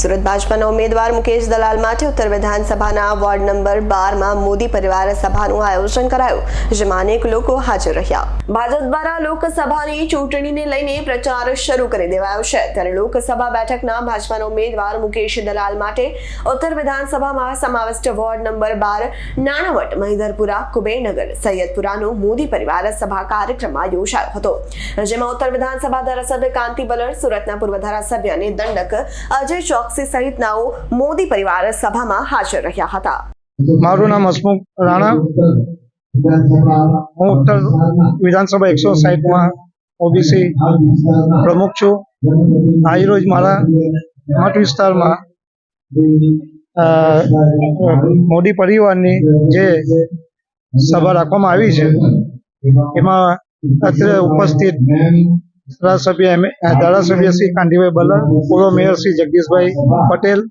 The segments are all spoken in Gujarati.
સુરત ભાજપાના ઉમેદવાર મુકેશ દલાલ માટે ઉત્તર વિધાનસભાના વોર્ડ નંબર બારમાં મોદી પરિવાર સભાનું આયોજન કરાયું, જેમાં અનેક લોકો હાજર રહ્યા. ભાજપ દ્વારા લોકસભાની ચૂંટણીને લઈને પ્રચાર શરૂ કરી દેવાયો છે. ત્યારે લોકસભા બેઠકના ભાજપાના ઉમેદવાર મુકેશ દલાલ માટે ઉત્તર વિધાનસભામાં સમાવિષ્ટ વોર્ડ નંબર બાર નાણાવટ, મહિધરપુરા, કુબેરનગર, સૈયદપુરાનો મોદી પરિવાર સભા કાર્યક્રમમાં યોજાયો હતો. જેમાં ઉત્તર વિધાનસભા ધારાસભ્ય કાંતિ બલર સુરતના પૂર્વ ધારાસભ્ય અને દંડક અજય ચોકસી સહિતનાઓ મોદી પરિવાર સભામાં હાજર રહ્યા હતા. મારું નામ હસમુખ રાણા. હું ઉત્તર વિધાનસભા એકસો સાહીઠમાં ઓબીસી પ્રમુખ છું. આજરોજ મારા મત વિસ્તારમાં મોદી પરિવારની જે સભા રાખવામાં આવી છે, એમાં અત્યારે ઉપસ્થિત ધારાસભ્ય ધારાસભ્ય શ્રી કાંતિભાઈ બલર, પૂર્વ મેયર શ્રી જગદીશભાઈ પટેલ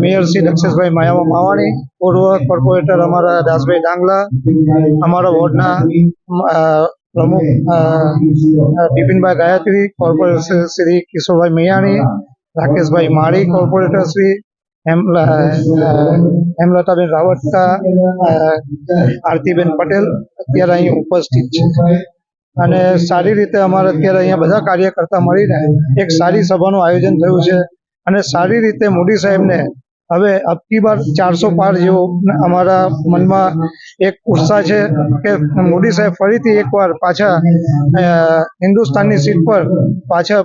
મેયર શ્રી દક્ષેશભાઈ માયાવા માવાણી, પૂર્વ કોર્પોરેટર અમારા દાસભાઈ ડાંગલા, અમારા વોર્ડના પ્રમુખ બિપિનભાઈ ગાયત્રી, કોર્પોરેટર શ્રી કિશોરભાઈ મૈયાણી, રાકેશભાઈ માળી, કોર્પોરેટર શ્રી હેમ- હેમલતાબેન રાવટકા આરતીબેન પટેલ અત્યારે અહીં ઉપસ્થિત છે. અને સારી રીતે અમારે અત્યારે અહીંયા બધા કાર્યકર્તા મળીને એક સારી સભાનું આયોજન થયું છે. અને સારી રીતે મોદી સાહેબને હવે અબકી બાર ચારસો પાર જેવો અમારા મનમાં એક ઉત્સાહ છે કે મોદી સાહેબ ફરીથી એકવાર પાછા હિન્દુસ્તાનની સીટ પર પાછા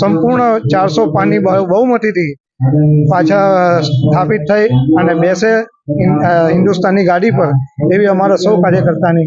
સંપૂર્ણ ચારસો પારની બહુ- બહુમતીથી પાછા સ્થાપિત થઈ અને બેસે હિન્દુસ્તાનની ગાડી પર એવી અમારા સૌ કાર્યકર્તાની